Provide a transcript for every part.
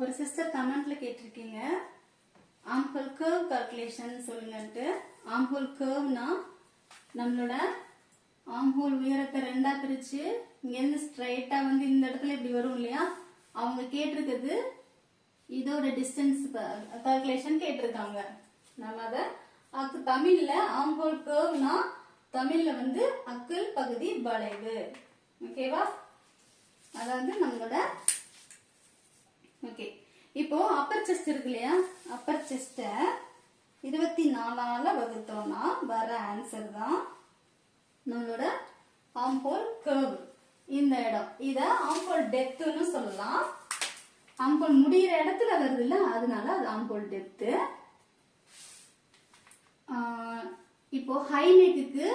ஒரு சிஸ்டர் கமெண்ட்ல கேட்டிருக்கீங்க. ஆம்பல் கர்வ் கால்குலேஷன் சொல்லுங்கன்ட்டு. ஆம்பல் கர்வ்னா நம்மளோட ஆம்பூல் உயரத்தை ரெண்டா பிரிச்சு இங்கேருந்து ஸ்ட்ரைட்டா வந்து இந்த இடத்துல இப்படி வரும் இல்லையா? அவங்க கேட்டிருக்கிறது இதோட டிஸ்டன்ஸ் கால்குலேஷன் கேட்டிருக்காங்க. நம்ம அதை அக்கு தமிழ்ல ஆம்பூல் கர்வ்னா தமிழ்ல வந்து அக்கல் பகுதி வளைவு. ஓகேவா அதாவது நம்மளோட ஓகே இப்போ அப்பர் செஸ்ட் இருக்கு இல்லையா? அப்பர் செஸ்ட இருபத்தி நாலால வகுத்தோம்னா வர ஆன்சர் தான் நம்மளோட ஆம்போல் கர்வ் இந்த இடம். இத ஆம்போல் டெப்த்னு சொல்லலாம். ஆம்போல் முடிகிற இடத்துல வருது இல்ல அதனால அது ஆம்போல் டெப்த் இப்போ ஹை நெக்குக்கு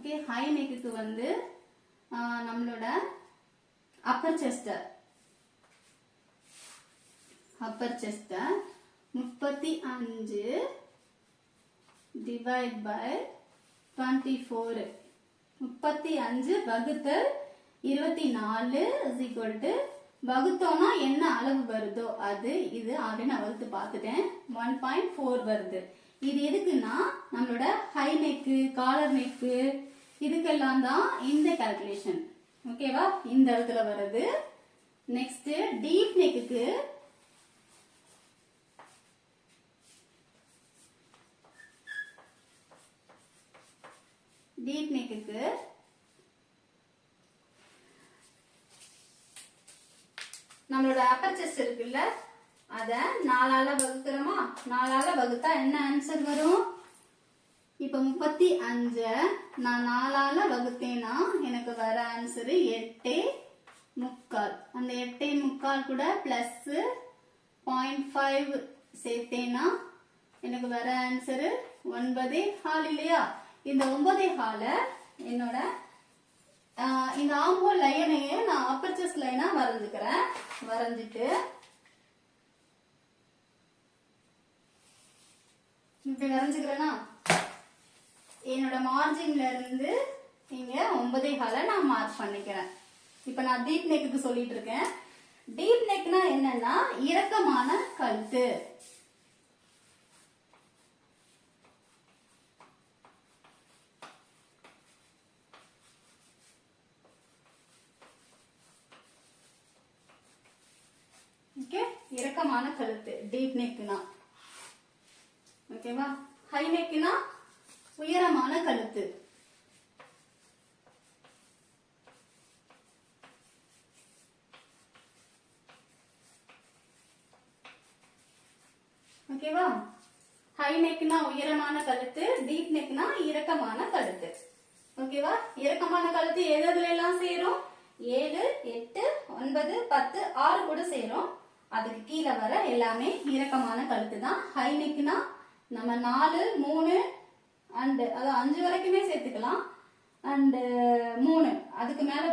ஓகே ஹை நெக்குக்கு வந்து நம்மளோட அப்பர் செஸ்ட் அப்பர் செஸ்ட் முப்பத்தி அஞ்சு டிவைட் பை டுவெண்ட்டி ஃபோர் முப்பத்தி அஞ்சு வகுத்தல் இருபத்தி நாலு இஸ் ஈக்குவல் டு வகுத்தோம்னா என்ன அளவு வருதோ அது இது ஆல்ரெடி நான் வகுத்து பார்த்துட்டேன். ஒன் பாயிண்ட் ஃபோர் வருது. இது எதுக்குன்னா நம்மளோட ஹை நெக்கு காலர் நெக்கு இதுக்கெல்லாம் தான் இந்த கால்குலேஷன் ஓகேவா இந்த இடத்துல வருது நெக்ஸ்ட் டீப் நெக்குக்கு டீப் நெக்குக்கு நம்மளோட அப்பர் செஸ்ட் இருக்குல்ல அத நாலால வகுக்கிறோமா? நாலால வகுத்தா என்ன ஆன்சர் வரும்? இப்ப முப்பத்தி அஞ்ச நான் நாலால வகுத்தேன்னா எனக்கு வர ஆன்சர் எட்டே முக்கால். அந்த எட்டே முக்கால் கூட பிளஸ் பாயிண்ட் ஃபைவ் சேர்த்தேன்னா எனக்கு வர ஆன்சரு ஒன்பதே ஹால் இல்லையா? இந்த ஒன்பதே ஹால என்னோட இந்த ஆம்போ லைனையே நான் அப்பர்ச்சஸ் லைனா வரைஞ்சுக்கிறேன். வரைஞ்சிட்டு இப்படி வரைஞ்சுக்கிறேன்னா என்னோட மார்ஜின்ல இருந்து இங்க ஒன்பதே கால நான் மார்க் பண்ணிக்கிறேன். இப்ப நான் டீப் நெக்குக்கு சொல்லிட்டு இருக்கேன். டீப் நெக்னா என்னன்னா இறக்கமான கழுத்து. ஓகே இறக்கமான கழுத்து டீப் நெக்னா ஓகேவா ஹை நெக்னா உயரமான கழுத்து. ஓகேவா? ஹை நெக்னா உயரமான கழுத்து டீப் நெக்னா இறக்கமான கழுத்து. ஓகேவா? இறக்கமான கழுத்து எது எதுல எல்லாம் சேரும்? ஏழு எட்டு ஒன்பது பத்து ஆறு கூட சேரும். அதுக்கு கீழே வர எல்லாமே இறக்கமான கழுத்து தான் ஹை நெக்னா நம்ம நாலு மூணு அண்டு அது அஞ்சு வரைக்குமே சேர்த்துக்கலாம். அண்டு மூணு. அதுக்கு மேல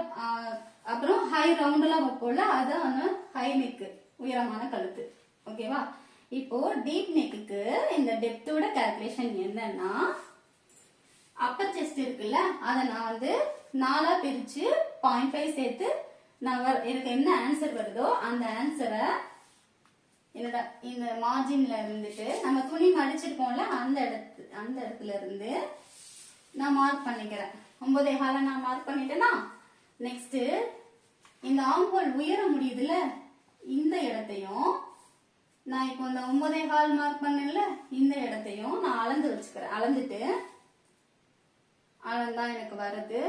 அப்புறம் ஹை ரவுண்டெல்லாம் வைப்போம்ல அதான் ஹை நெக்கு உயரமான கழுத்து. ஓகேவா இப்போ டீப் நெக்குக்கு இந்த டெப்த்தோட கால்குலேஷன் என்னன்னா அப்பர் செஸ்ட் இருக்குல்ல அதை நான் வந்து நாலா பிரிச்சு பாயிண்ட் ஃபைவ் சேர்த்து நான் எனக்கு என்ன ஆன்சர் வருதோ அந்த ஆன்சரை என்னோட இந்த மார்ஜின்ல இருந்துட்டு நம்ம துணி மடிச்சிருக்கோம்ல அந்த இடத்து அந்த இடத்துல இருந்து நான் மார்க் பண்ணிக்கிறேன். ஒன்பதே கால நான் மார்க் பண்ணிட்டேன்னா நெக்ஸ்ட் இந்த ஆம்போல் உயர முடியுதுல இந்த இடத்தையும் நான் இப்போ இந்த ஒன்பதே கால் மார்க் பண்ணல இந்த இடத்தையும் நான் அளந்து வச்சுக்கிறேன். அளந்துட்டு அளந்தா எனக்கு வருது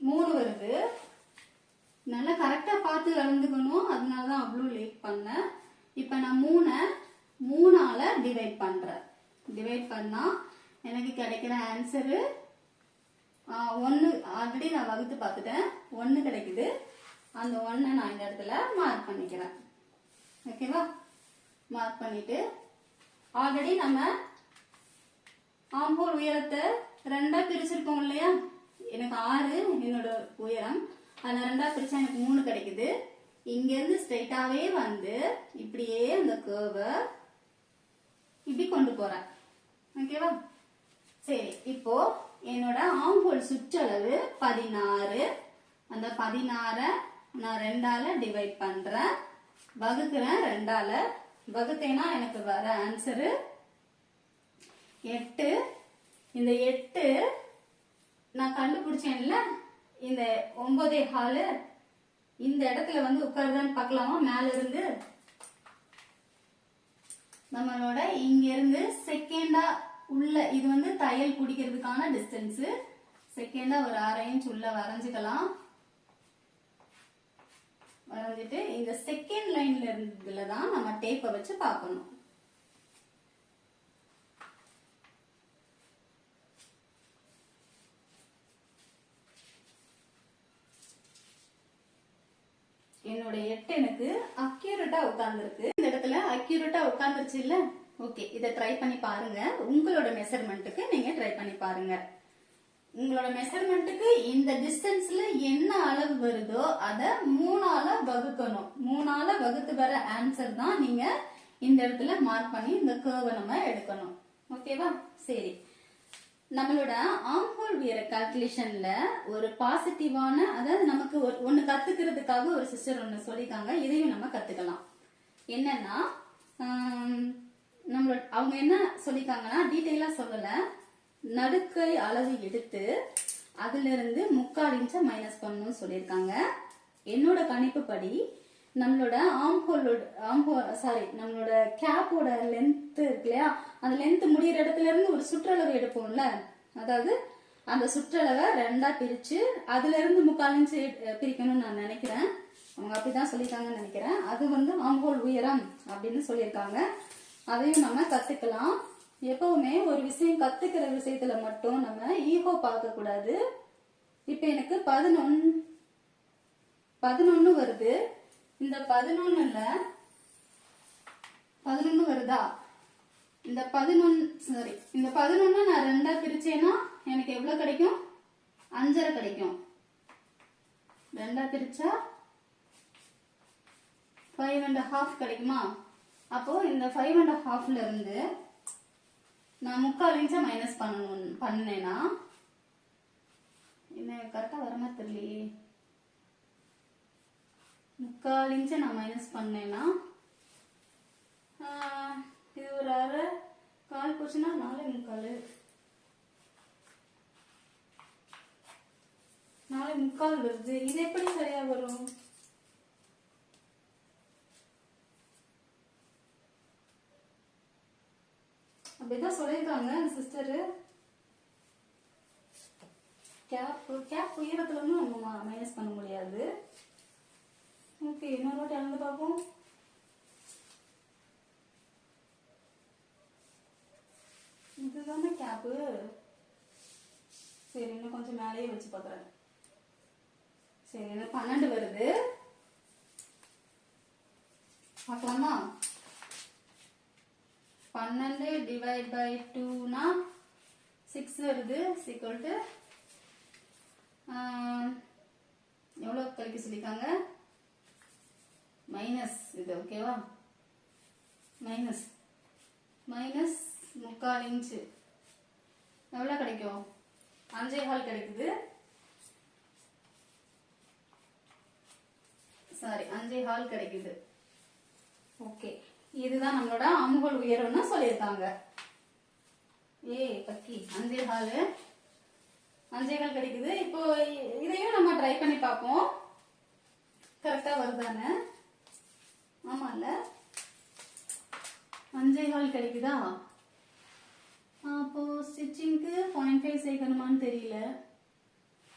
மூணு வருது. நல்லா கரெக்டாக பார்த்து கலந்துக்கணும் அதனால தான் அவ்வளோ லேட் பண்ணேன் இப்போ நான் மூணை மூணால் டிவைட் பண்ணுறேன் டிவைட் பண்ணால் எனக்கு கிடைக்கிற ஆன்சரு ஒன்று ஆல்ரெடி நான் வகுத்து பார்த்துட்டேன். ஒன்று கிடைக்குது. அந்த ஒன்றை நான் இந்த இடத்துல மார்க் பண்ணிக்கிறேன். ஓகேவா மார்க் பண்ணிட்டு ஆல்ரெடி நம்ம ஆம்போல் உயரத்தை ரெண்டாக பிரிச்சிருக்கோம் இல்லையா? எனக்கு ஆறு என்னோட உயரம். அதில் ரெண்டாக பிரிச்சா எனக்கு மூணு கிடைக்குது. இங்கேருந்து ஸ்ட்ரெயிட்டாகவே வந்து இப்படியே அந்த கேர்வை இப்படி கொண்டு போகிறேன் ஓகேவா சரி இப்போ என்னோட ஆம்போல் சுற்றளவு பதினாறு. அந்த பதினாறை நான் ரெண்டால டிவைட் பண்ணுறேன் வகுக்கிறேன் ரெண்டால. வகுத்தேன்னா எனக்கு வர ஆன்சரு எட்டு. இந்த எட்டு நான் கண்டுபிடிச்சேன்ல இந்த ஒன்பதே ஹாலு இந்த இடத்துல வந்து உட்காருதான்னு பார்க்கலாமா? மேல இருந்து நம்மளோட இங்க இருந்து செகண்டா உள்ள இது வந்து தையல் பிடிக்கிறதுக்கான டிஸ்டன்ஸ் செகண்டா ஒரு அரை இன்ச் உள்ள வரைஞ்சுக்கலாம். வரைஞ்சிட்டு இந்த செகண்ட் லைன்ல இருந்ததுல தான் நம்ம டேப்பை வச்சு பார்க்கணும். என்னோட எட்டு எனக்கு அக்யூரேட்டா உட்கார்ந்துருக்கு. இந்த இடத்துல அக்யூரேட்டா உட்கார்ந்துருச்சு இல்ல? ஓகே இதை ட்ரை பண்ணி பாருங்க. உங்களோட மெஷர்மெண்ட்டுக்கு நீங்க ட்ரை பண்ணி பாருங்க. உங்களோட மெஷர்மெண்ட்டுக்கு இந்த டிஸ்டன்ஸ்ல என்ன அளவு வருதோ அதை மூணால வகுக்கணும். மூணால வகுத்து வர ஆன்சர் தான் நீங்க இந்த இடத்துல மார்க் பண்ணி இந்த கேர்வை நம்ம எடுக்கணும். ஓகேவா சரி. நம்மளோட ஆம்ஹோல் வியர கால்குலேஷன்ல ஒரு பாசிட்டிவான அதாவது நமக்கு ஒரு ஒன்று கத்துக்கிறதுக்காக ஒரு சிஸ்டர் ஒன்னு சொல்லியிருக்காங்க. இதையும் நம்ம கத்துக்கலாம். என்னன்னா நம்மளோட அவங்க என்ன சொல்லியிருக்காங்கன்னா டீட்டெயிலா சொல்லல. நடுக்கை அளவு எடுத்து அதுல இருந்து முக்கால் இன்ச்சை மைனஸ் பண்ணணும்னு சொல்லியிருக்காங்க. என்னோட கணிப்புப்படி நம்மளோட ஆம்ஹோலோட ஆம்போ சாரி நம்மளோட கேப்போட லென்த் இருக்கு இல்லையா? அந்த லென்த் முடியிற இடத்துல இருந்து ஒரு சுற்றளவு எடுப்போம்ல? அதாவது அந்த சுற்றளவை ரெண்டா பிரிச்சு அதுல இருந்து முக்கால் இன்ச்சு பிரிக்கணும்னு நான் நினைக்கிறேன். அவங்க அப்படிதான் சொல்லியிருக்காங்கன்னு நினைக்கிறேன். அது வந்து ஆம்ஹோல் உயரம் அப்படின்னு சொல்லியிருக்காங்க. அதையும் நம்ம கத்துக்கலாம். எப்பவுமே ஒரு விஷயம் கத்துக்கிற விஷயத்துல மட்டும் நம்ம ஈகோ பார்க்க கூடாது. இப்ப எனக்கு பதினொன்னு பதினொன்னு வருது. இந்த பதினொன்னுல பதினொன்னு வருதா? இந்த பதினொன்னு சாரி இந்த பதினொன்னு நான் ரெண்டா பிரிச்சேன்னா எனக்கு எவ்வளவு கிடைக்கும்? அஞ்சரை கிடைக்கும். ரெண்டா பிரிச்சா ஃபைவ் அண்ட் ஹாஃப் கிடைக்குமா? அப்போ இந்த ஃபைவ் அண்ட் ஹாஃப்ல இருந்து நான் முக்கால் இன்ச்சா மைனஸ் பண்ணணும் பண்ணேன்னா என்ன கரெக்டா வர மாதிரி தெரியலையே. முக்கால் இன்ச்சை நான் மைனஸ் பண்ணேன்னா இது ஒரு அரை கால் போச்சுன்னா நாலு முக்கால். நாலு முக்கால் வருது. இது எப்படி சரியா வரும்? அப்படிதான் சொல்லியிருக்காங்க சிஸ்டரு கேப் கேப் உயரத்துல இருந்து நம்ம மைனஸ் பண்ண முடியாது. ஓகே இன்னொரு வாட்டி அளந்து பார்ப்போம் இதுதானே கேப்பு சரி இன்னும் கொஞ்சம் மேலேயே வச்சு பார்க்குறேன் சரி எனக்கு பன்னெண்டு வருது பார்க்கலாமா பன்னெண்டு டிவைட் பை டூனா சிக்ஸ் வருது சீக்வல் டு எவ்வளோ கழிக்க சொல்லியிருக்காங்க மைனஸ் இது ஓகேவா மைனஸ் மைனஸ் முக்கால் இன்ச்சு எவ்வளோ கிடைக்கும்? அஞ்சே கால் கிடைக்குது. சாரி அஞ்சே கால் கிடைக்குது. ஓகே இதுதான் நம்மளோட அமுகல் உயர்வுன்னு சொல்லியிருக்காங்க. ஏய் பக்கி அஞ்சே கால். அஞ்சே கால் கிடைக்குது. இப்போ இதையும் நம்ம ட்ரை பண்ணி பார்ப்போம். கரெக்டாக வருதானே ஆமால. அஞ்சே கால் கிடைக்குதா? அப்போ ஸ்டிச்சிங்க்கு பாயிண்ட் ஃபைவ் சேர்க்கணுமான்னு தெரியல.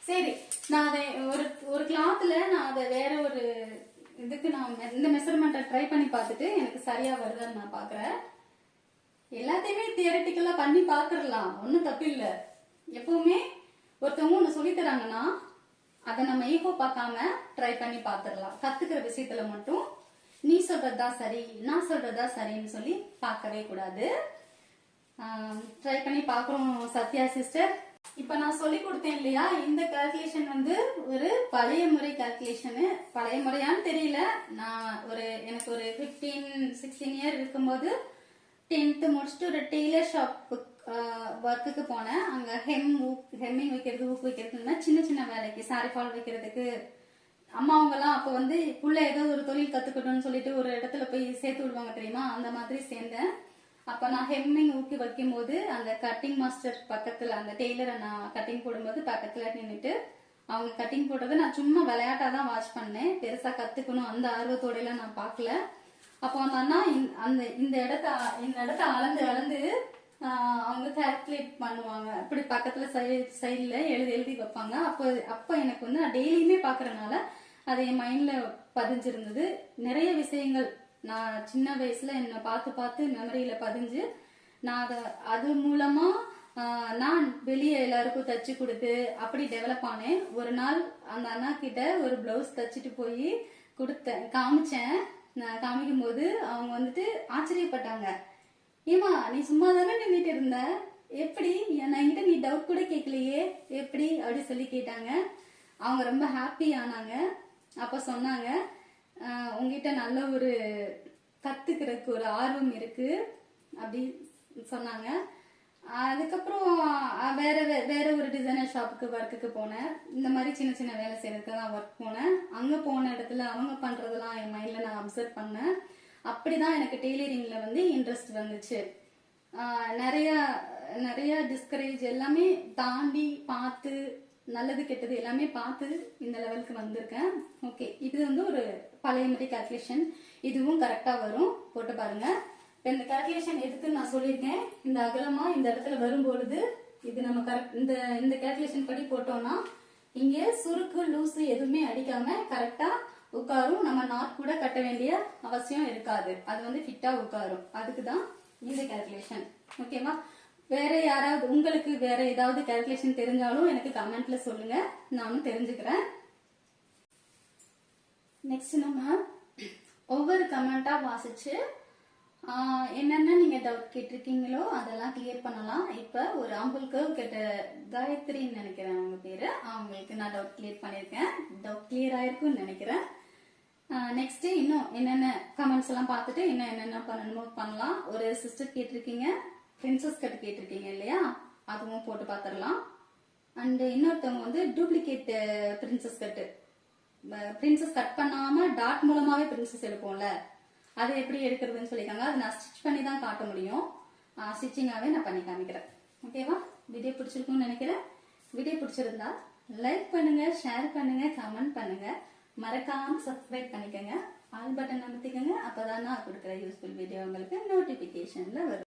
சரி நான் அதை ஒரு ஒரு கிளாத்ல நான் அதை வேற ஒரு இதுக்கு நான் இந்த மெஷர்மெண்ட்டை ட்ரை பண்ணி பார்த்துட்டு எனக்கு சரியா வருதான்னு நான் பார்க்குறேன். எல்லாத்தையுமே தியரட்டிக்கலா பண்ணி பார்த்துடலாம் ஒன்றும் தப்பு இல்லை. எப்பவுமே ஒருத்தவங்க ஒன்று சொல்லித்தராங்கன்னா அதை நம்ம ஈகோ பார்க்காம ட்ரை பண்ணி பார்த்துடலாம். கத்துக்கிற விஷயத்துல மட்டும் நீ சொல்றதா சரி நான் சொல்றதா சரின்னு சொல்லி பார்க்கவே கூடாது. ட்ரை பண்ணி பார்க்குறோம் சத்யா சிஸ்டர் இப்போ நான் சொல்லி கொடுத்தேன் இல்லையா இந்த கால்குலேஷன் வந்து ஒரு பழைய முறை கால்குலேஷனு பழைய முறையான்னு தெரியல. நான் ஒரு எனக்கு ஒரு ஃபிஃப்டீன் சிக்ஸ்டீன் இயர் இருக்கும்போது டென்த்து முடிச்சுட்டு ஒரு டெய்லர் ஷாப் ஒர்க்குக்கு போனேன். அங்கே ஹெம் ஹெம்மிங் வைக்கிறது ஊக்கு வைக்கிறதுனா சின்ன சின்ன வேலைக்கு சாரி ஃபால் வைக்கிறதுக்கு அம்மா அவங்கெல்லாம் அப்போ வந்து புள்ள ஏதோ ஒரு தொழில் கத்துக்கணும்னு சொல்லிட்டு ஒரு இடத்துல போய் சேர்த்து விடுவாங்க தெரியுமா? அந்த மாதிரி சேர்ந்தேன். அப்ப நான் ஹெம்மிங் ஊக்கி வைக்கும் போது அந்த கட்டிங் மாஸ்டர் பக்கத்துல அந்த டெய்லரை நான் கட்டிங் போடும்போது பக்கத்துல நின்றுட்டு அவங்க கட்டிங் போட்டதை நான் சும்மா விளையாட்டாக தான் வாட்ச் பண்ணேன். பெருசா கத்துக்கணும் அந்த ஆர்வத்தோட எல்லாம் நான் பார்க்கல. அப்போ அந்த அண்ணா அந்த இந்த இடத்த இந்த இடத்த அளந்து அளந்து அவங்க கால்குலேட் பண்ணுவாங்க. அப்படி பக்கத்துல சைடில் எழுதி எழுதி வைப்பாங்க. அப்போ அப்போ எனக்கு வந்து நான் டெய்லியுமே பாக்குறதுனால அது என் மைண்ட்ல பதிஞ்சிருந்தது. நிறைய விஷயங்கள் நான் சின்ன வயசுல என்னை பார்த்து பார்த்து மெமரியில பதிஞ்சு நான் அதை அது மூலமா நான் வெளியே எல்லாருக்கும் தச்சு கொடுத்து அப்படி டெவலப் ஆனேன். ஒரு நாள் அந்த அண்ணா கிட்ட ஒரு பிளவுஸ் தச்சுட்டு போய் கொடுத்தேன். காமிச்சேன். நான் காமிக்கும் போது அவங்க வந்துட்டு ஆச்சரியப்பட்டாங்க. ஏமா நீ சும்மா தானே நின்றுட்டு இருந்த? எப்படி? என்கிட்ட நீ டவுட் கூட கேட்கலையே? எப்படி? அப்படி சொல்லி கேட்டாங்க. அவங்க ரொம்ப ஹாப்பி ஆனாங்க. அப்போ சொன்னாங்க உங்ககிட்ட நல்ல ஒரு கத்துக்கிறதுக்கு ஒரு ஆர்வம் இருக்கு அப்படி சொன்னாங்க. அதுக்கப்புறம் வேற வேற ஒரு டிசைனர் ஷாப்புக்கு ஒர்க்குக்கு போனேன். இந்த மாதிரி சின்ன சின்ன வேலை செய்யறதுக்கு தான் ஒர்க் போனேன். அங்க போன இடத்துல அவங்க பண்றதெல்லாம் என் மைண்ட்ல நான் அப்சர்வ் பண்ணேன். அப்படிதான் எனக்கு டெய்லரிங்ல வந்து இன்ட்ரெஸ்ட் வந்துச்சு. நிறைய நிறைய டிஸ்கரேஜ் எல்லாமே தாண்டி பார்த்து நல்லது கெட்டது எல்லாமே பார்த்து இந்த லெவலுக்கு வந்திருக்கேன். ஓகே இது வந்து ஒரு பழைய மாதிரி கால்குலேஷன் இதுவும் கரெக்டாக வரும். போட்டு பாருங்க. இப்போ இந்த கால்குலேஷன் எதுக்கு நான் சொல்லியிருக்கேன். இந்த அகலமா இந்த இடத்துல வரும்பொழுது இது நம்ம கரெக்ட் இந்த இந்த கால்குலேஷன் படி போட்டோம்னா இங்கே சுருக்கு லூசு எதுவுமே அடிக்காம கரெக்டாக உட்காரும். நம்ம நாட் கூட கட்ட வேண்டிய அவசியம் இருக்காது. அது வந்து ஃபிட்டாக உட்காரும். அதுக்கு தான் இந்த கால்குலேஷன் ஓகேவா வேற யாராவது உங்களுக்கு வேற ஏதாவது கால்குலேஷன் தெரிஞ்சாலும் எனக்கு கமெண்ட்ல சொல்லுங்க. நானும் தெரிஞ்சுக்கிறேன். நெக்ஸ்ட் நம்ம ஒவ்வொரு கமெண்டா வாசிச்சு என்னென்ன நீங்க டவுட் கேட்டிருக்கீங்களோ அதெல்லாம் கிளியர் பண்ணலாம். இப்ப ஒரு ஆம்பிள் கர்வ் கேட்ட காயத்ரின்னு நினைக்கிறேன் அவங்க பேரு. அவங்களுக்கு நான் டவுட் கிளியர் பண்ணியிருக்கேன். டவுட் கிளியர் ஆயிருக்கும்னு நினைக்கிறேன். நெக்ஸ்ட் இன்னும் என்னென்ன கமெண்ட்ஸ் எல்லாம் பார்த்துட்டு இன்னும் என்னென்ன பண்ணணுமோ பண்ணலாம். ஒரு சிஸ்டர் கேட்டிருக்கீங்க. பிரின்சஸ் கட் கேட்டிருக்கீங்க இல்லையா? அதுவும் போட்டு பார்த்துடலாம். அண்ட் இன்னொருத்தவங்க வந்து duplicate princess cut princess cut பண்ணாம டாட் மூலமாவே பிரின்சஸ் எடுப்போம்ல. அது எப்படி எடுக்கிறதுன்னு சொல்லியிருக்காங்க. அதை நான் ஸ்டிச் பண்ணி தான் காட்ட முடியும். ஸ்டிச்சிங்காகவே நான் பண்ணி காமிக்கிறேன். ஓகேவா வீடியோ பிடிச்சிருக்கும்னு நினைக்கிறேன். வீடியோ பிடிச்சிருந்தா லைக் பண்ணுங்க ஷேர் பண்ணுங்க கமெண்ட் பண்ணுங்க. மறக்காம சப்ஸ்கிரைப் பண்ணிக்கோங்க. ஆல் பட்டன் அமைத்திக்கோங்க அப்பதான் நான் கொடுக்குற யூஸ்ஃபுல் வீடியோ உங்களுக்கு நோட்டிபிகேஷன்ல வரும்.